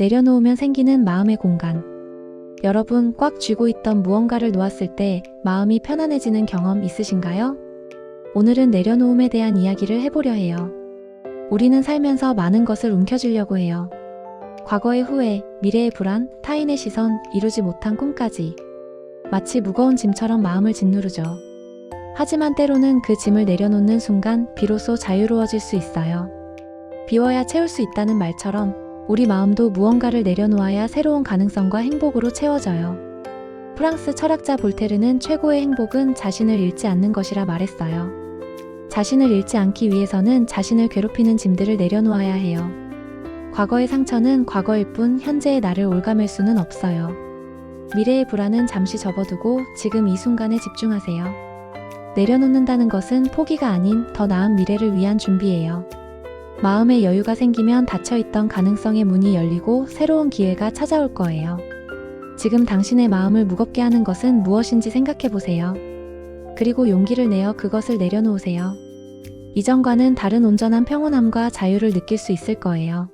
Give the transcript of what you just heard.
내려놓으면 생기는 마음의 공간. 여러분 꽉 쥐고 있던 무언가를 놓았을 때 마음이 편안해지는 경험 있으신가요? 오늘은 내려놓음에 대한 이야기를 해보려 해요. 우리는 살면서 많은 것을 움켜쥐려고 해요. 과거의 후회, 미래의 불안, 타인의 시선, 이루지 못한 꿈까지. 마치 무거운 짐처럼 마음을 짓누르죠. 하지만 때로는 그 짐을 내려놓는 순간 비로소 자유로워질 수 있어요. 비워야 채울 수 있다는 말처럼 우리 마음도 무언가를 내려놓아야 새로운 가능성과 행복으로 채워져요. 프랑스 철학자 볼테르는 최고의 행복은 자신을 잃지 않는 것이라 말했어요. 자신을 잃지 않기 위해서는 자신을 괴롭히는 짐들을 내려놓아야 해요. 과거의 상처는 과거일 뿐 현재의 나를 올가맬 수는 없어요. 미래의 불안은 잠시 접어두고 지금 이 순간에 집중하세요. 내려놓는다는 것은 포기가 아닌 더 나은 미래를 위한 준비예요. 마음의 여유가 생기면 닫혀있던 가능성의 문이 열리고 새로운 기회가 찾아올 거예요. 지금 당신의 마음을 무겁게 하는 것은 무엇인지 생각해 보세요. 그리고 용기를 내어 그것을 내려놓으세요. 이전과는 다른 온전한 평온함과 자유를 느낄 수 있을 거예요.